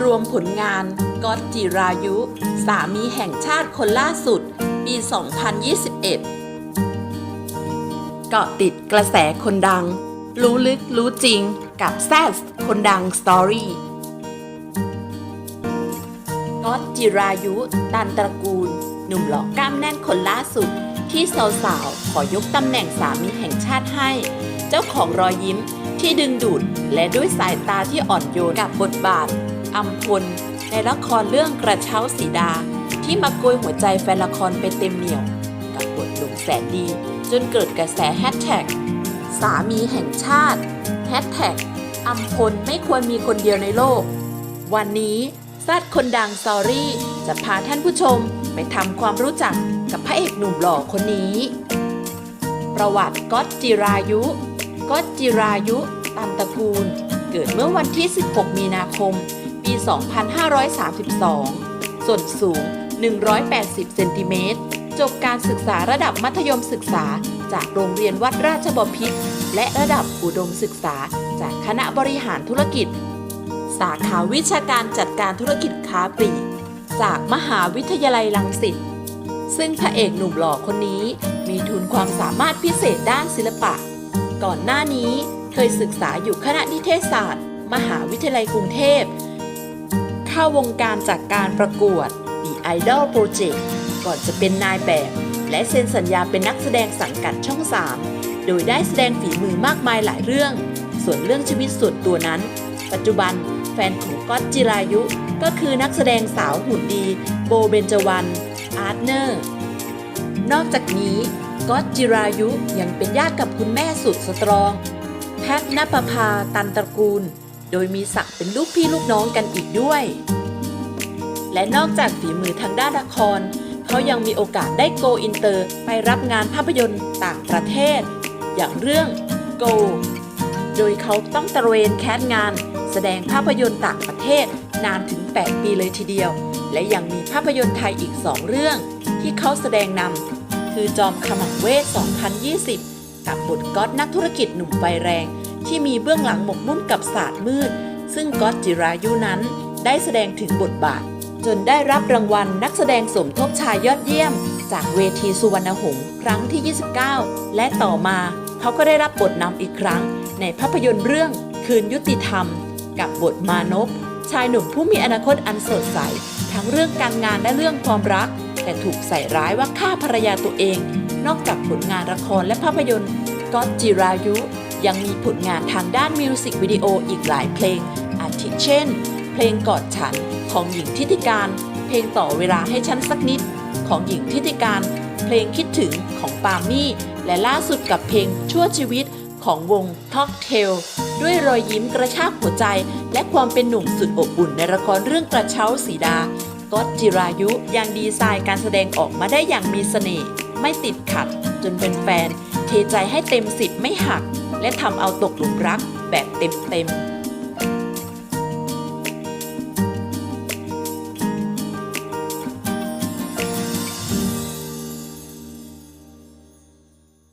รวมผลงานก๊อตจิรายุ สามีแห่งชาติคนล่าสุด ปี 2021 เกาะติดกระแสคนดัง รู้ลึกรู้จริงกับแซสคนดังสตอรี่ก๊อตจิรายุตันตระกูล หนุ่มหล่อกล้ามแน่นคนล่าสุด ที่สาวๆขอยกตำแหน่งสามีแห่งชาติให้ เจ้าของรอยยิ้มที่ดึงดูดและด้วยสายตาที่อ่อนโยนกับบทบาท อัมพล ในละครเรื่องกระเช้าสีดา ที่มาโกยหัวใจแฟนละครไปเต็มเหนียว กับบทหนุ่มแสนดี จนเกิดกระแสแฮชแท็กสามีแห่งชาติแฮชแท็กอัมพลไม่ควรมีคนเดียวในโลก วันนี้ซัดคนดังสอรี่ จะพาท่านผู้ชมไปทำความรู้จักกับพระเอกหนุ่มหล่อคนนี้ ประวัติก๊อตจิรายุก๊อตจิรายุตันตระกูล เกิดเมื่อวันที่ 16 มีนาคม ปี 2532 ส่วนสูง 180 เซนติเมตร จบการศึกษาระดับมัธยมศึกษา จากโรงเรียนวัดราชบพิตรและระดับอุดมศึกษา จากคณะบริหารธุรกิจ สาขาวิชาการจัดการธุรกิจค้าปลีก จากมหาวิทยาลัยรังสิต ซึ่งพระเอกหนุ่มหล่อคนนี้ มีทุนความสามารถพิเศษด้านศิลปะ ก่อนหน้านี้เคยศึกษาอยู่คณะนิเทศศาสตร์ มหาวิทยาลัยกรุงเทพ เข้าวงการจากการประกวด The Idol Project ก่อนจะเป็นนายแบบ และเซ็นสัญญาเป็นนักแสดงสังกัดช่อง 3 โดยได้แสดงฝีมือมากมายหลายเรื่อง ส่วนเรื่องชีวิตส่วนตัวนั้น ปัจจุบันแฟนของก๊อตจิรายุ ก็คือนักแสดงสาวหุ่นดี โบเบนจวัน อาร์ตเนอร์ นอกจากนี้ก๊อตจิรายุยังเป็นญาติกับคุณแม่สุดสตรอง แพทนปภาตันตระกูล โดยมีศักดิ์เป็นลูกพี่ลูกน้องกันอีกด้วย และนอกจากฝีมือทางด้านละคร เขายังมีโอกาสได้โกอินเตอร์ไปรับงานภาพยนตร์ต่างประเทศ อย่างเรื่อง Go โดยเขาต้องตระเวนแคสงานแสดงภาพยนตร์ต่างประเทศนานถึง 8 ปีเลยทีเดียว และยังมีภาพยนตร์ไทยอีก 2 เรื่อง ที่เขาแสดงนำคือจอมขมังเวท 2020 กับบทก๊อตนักธุรกิจหนุ่มไฟแรง ที่มีเบื้องหลังหมกมุ่นกับศาสตร์มืด ซึ่งก๊อตจิรายุนั้นได้แสดงถึงบทบาท จนได้รับรางวัลนักแสดงสมทบชายยอดเยี่ยม จากเวทีสุวรรณหงษ์ครั้งที่ 29 และต่อมาเขาก็ได้รับบทนำอีกครั้ง ในภาพยนตร์เรื่องคืนยุติธรรม กับบทมานพชายหนุ่มผู้มีอนาคตอันสดใส ทั้งเรื่องการงานและเรื่องความรัก แต่ถูกใส่ร้ายว่าฆ่าภรรยาตัวเอง นอกจากผลงานละครและภาพยนตร์ก๊อตจิรายุ ยังมีผลงานทางด้านมิวสิกวิดีโออีกหลายเพลง อาทิเช่น เพลงกอดฉันของหญิงทิติการ เพลงต่อเวลาให้ฉันสักนิด ของหญิงทิติการ เพลงคิดถึงของปามี่ และล่าสุดกับเพลงชั่วชีวิตของวงท็อกเทลด้วยรอยยิ้มกระชากหัวใจ และความเป็นหนุ่มสุดอบอุ่นในละครเรื่องกระเช้าสีดาก๊อตจิรายุยังดีไซน์การแสดงออกมาได้อย่างมีเสน่ห์ไม่ติดขัด จนเป็นแฟน เทใจให้เต็มสิบไม่หัก และทำเอาตกหลุมรักแบบเต็มๆ